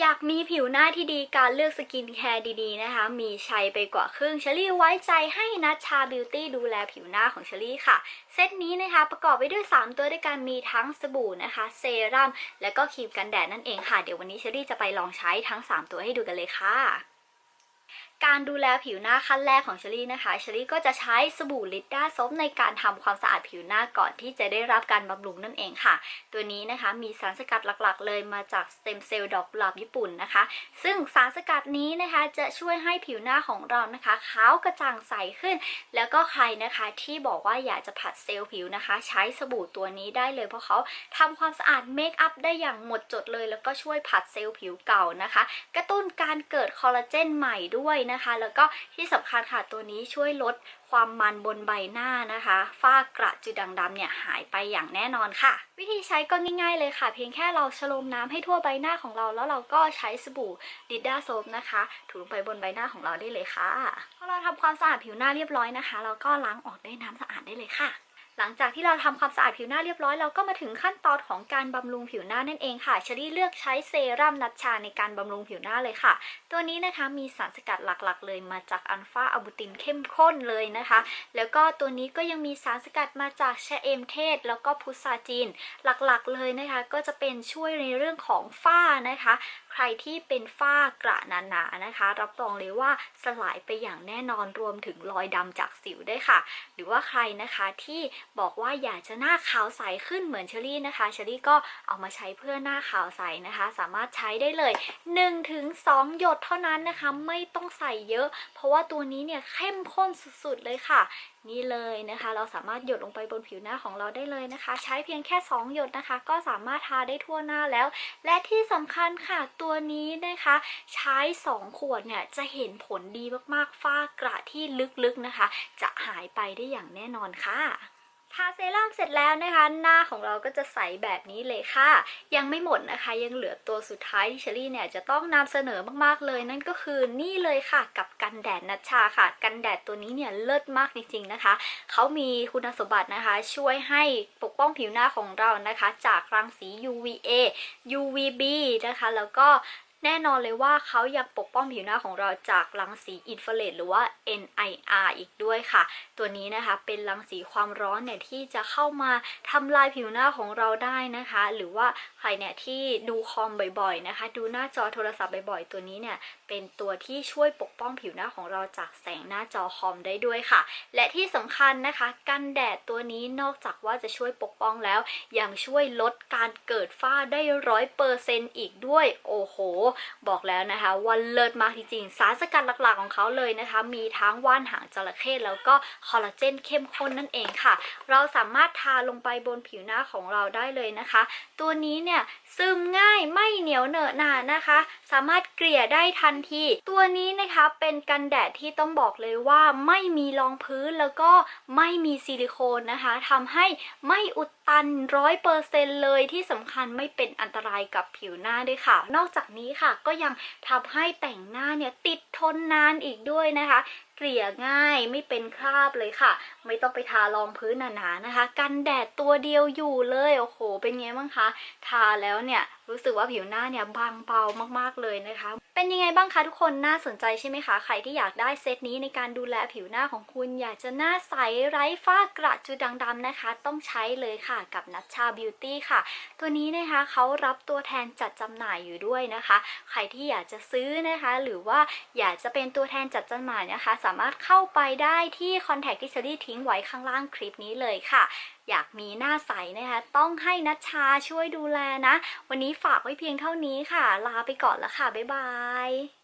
อยากมีผิวหน้าที่ดีการเลือกสกินแคร์ดีๆนะคะ มีชัยไปกว่าครึ่งเชอรี่ไว้ใจให้นัชชาบิวตี้ดูแลผิวหน้าของเชอรี่ค่ะ เซตนี้นะคะประกอบไปด้วย 3 ตัวด้วยกันมีทั้งสบู่นะคะ เซรั่มและก็ครีมกันแดดนั่นเองค่ะ เดี๋ยววันนี้เชอรี่จะไปลองใช้ทั้ง 3 ตัวให้ดูกันเลยค่ะ การดูแลผิวหน้าขั้นแรกของเชอรี่นะคะเชอรี่ก็จะใช้สบู่ลิดด้าซบในการทำความสะอาดผิวหน้าก่อนที่จะได้รับการบำรุงนั่นเองค่ะ ตัวนี้นะคะมีสารสกัดหลักๆ เลยมาจากสเต็มเซลล์ดอกกุหลาบญี่ปุ่นนะคะ ซึ่งสารสกัดนี้นะคะจะช่วยให้ผิวหน้าของเรานะคะขาวกระจ่างใสขึ้น แล้วก็ใครนะคะที่บอกว่าอยากจะผัดเซลล์ผิวนะคะ ใช้สบู่ตัวนี้ได้เลยเพราะเขาทำความสะอาดเมคอัพได้อย่างหมดจดเลย แล้วก็ช่วยผัดเซลล์ผิวเก่านะคะ กระตุ้นการเกิดคอลลาเจนใหม่ด้วยนะคะ แล้วก็ที่สำคัญค่ะตัวนี้ช่วยลดความมันบนใบหน้านะคะฝ้ากระจุดด่างดำเนี่ยหายไปอย่างแน่นอนค่ะ วิธีใช้ก็ง่าย ๆเลยค่ะ เพียงแค่เราชโลมน้ำให้ทั่วใบหน้าของเรา แล้วเราก็ใช้สบู่ดิดด้าโซฟนะคะ ถูลงไปบนใบหน้าของเราได้เลยค่ะพอเราทำความสะอาดผิวหน้าเรียบร้อยนะคะ เราก็ล้างออกด้วยน้ำสะอาดได้เลยค่ะ หลังจากที่เราทำความสะอาดผิวหน้าเรียบร้อยเราก็มาถึงขั้นตอนของการบำรุงผิวหน้านั่นเองค่ะเชอรี่เลือกใช้เซรั่มนัชชาในการบำรุงผิวหน้าเลยค่ะ ตัวนี้นะคะมีสารสกัดหลักๆ เลยมาจากอัลฟาอะบูตินเข้มข้นเลยนะคะ แล้วก็ตัวนี้ก็ยังมีสารสกัดมาจากชะเอมเทศ แล้วก็พุทราจีนหลักๆเลยนะคะ ก็จะเป็นช่วยในเรื่องของฝ้านะคะ ใครที่เป็นฝ้ากระหนาๆนะคะ รับรองเลยว่าสลายไปอย่างแน่นอนรวมถึงรอยดำจากสิวได้ค่ะ หรือว่าใครนะคะที่บอกว่าอยากจะหน้าขาวใสขึ้นเหมือนเชอรี่นะคะเชอรี่ก็เอามาใช้เพื่อหน้าขาวใสนะคะ สามารถใช้ได้เลย 1-2 หยดเท่านั้นนะคะ ไม่ต้องใส่เยอะ เพราะว่าตัวนี้เนี่ยเข้มข้นสุดๆเลยค่ะ นี่เลยนะคะ เราสามารถหยดลงไปบนผิวหน้าของเราได้เลยนะคะ ใช้เพียงแค่ 2 หยดนะคะ ก็สามารถทาได้ทั่วหน้าแล้ว และที่สำคัญค่ะตัวนี้นะคะ ใช้ 2 ขวดเนี่ยจะเห็นผลดีมากๆฝ้ากระที่ลึกๆนะคะ จะหายไปได้อย่างแน่นอนค่ะ รั่มเสร็จแล้วนะคะ หน้าของเราก็จะใสแบบนี้เลยค่ะ ยังไม่หมดนะคะ ยังเหลือตัวสุดท้ายที่เชอรี่เนี่ยจะต้องนำเสนอมากๆเลย นั่นก็คือนี่เลยค่ะกับกันแดดนัชชาค่ะ กันแดดตัวนี้เนี่ยเลิศมากจริงๆนะคะ เขามีคุณสมบัตินะคะ ช่วยให้ปกป้องผิวหน้าของเรานะคะ จากรังสี UVA UVB นะคะ แล้วก็ แน่นอนเลยว่าเขายังปกป้องผิวหน้าของเราจากรังสีอินฟราเรดหรือว่า NIR อีกด้วยค่ะ ตัวนี้นะคะเป็นรังสีความร้อนเนี่ยที่จะเข้ามาทำลายผิวหน้าของเราได้นะคะ หรือว่าใครเนี่ยที่ดูคอมบ่อยๆนะคะ ดูหน้าจอโทรศัพท์บ่อยๆ ตัวนี้เนี่ยเป็นตัวที่ช่วยปกป้องผิวหน้าของเราจากแสงหน้าจอคอมได้ด้วยค่ะ และที่สำคัญนะคะ กันแดดตัวนี้นอกจากว่าจะช่วยปกป้องแล้ว ยังช่วยลดการเกิดฝ้าได้ร้อยเปอร์เซนต์อีกด้วย โอ้โหบอกแล้วนะคะว่าเลิศมากจริงๆสารสกัดหลักๆของเขาเลยนะคะ มีทั้งว่านหางจระเข้แล้วก็คอลลาเจนเข้มข้นนั่นเองค่ะ เราสามารถทาลงไปบนผิวหน้าของเราได้เลยนะคะ ตัวนี้เนี่ยซึมง่ายไม่เหนียวเหนอะหนานะคะ สามารถเกลี่ยได้ทันที ตัวนี้นะคะเป็นกันแดดที่ต้องบอกเลยว่าไม่มีรองพื้นแล้วก็ไม่มีซิลิโคนนะคะทำให้ไม่อุดตันร้อยเปอร์เซ็นเลยที่สำคัญไม่เป็นอันตรายกับผิวหน้าด้วยค่ะ นอกจากนี้ค่ะ ก็ยังทำให้แต่งหน้าเนี่ยติดทนนานอีกด้วยนะคะเกลี่ยง่ายไม่เป็นคราบเลยค่ะ ไม่ต้องไปทารองพื้นหนาๆนะคะ กันแดดตัวเดียวอยู่เลยโอ้โห เป็นไงบ้างคะทาแล้วเนี่ยรู้สึกว่าผิวหน้าเนี่ยบางเบามากๆเลยนะคะ เป็นยังไงบ้างคะทุกคนน่าสนใจใช่ไหมคะใครที่อยากได้เซตนี้ในการดูแลผิวหน้าของคุณ อยากจะหน้าใสไร้ฝ้ากระจุดด่างดำนะคะ ต้องใช้เลยค่ะกับนัชชาบิวตี้ค่ะ ตัวนี้นะคะเขารับตัวแทนจัดจำหน่ายอยู่ด้วยนะคะ ใครที่อยากจะซื้อนะคะ หรือว่าอยากจะเป็นตัวแทนจัดจำหน่ายนะคะสามารถเข้าไปได้ที่คอนแทคที่เชอรี่ทิ้งไว้ข้างล่างคลิปนี้เลยค่ะ อยากมีหน้าใสนะคะ ต้องให้นัชชาช่วยดูแลนะ วันนี้ฝากไว้เพียงเท่านี้ค่ะ ลาไปก่อนแล้วค่ะ บ๊ายบาย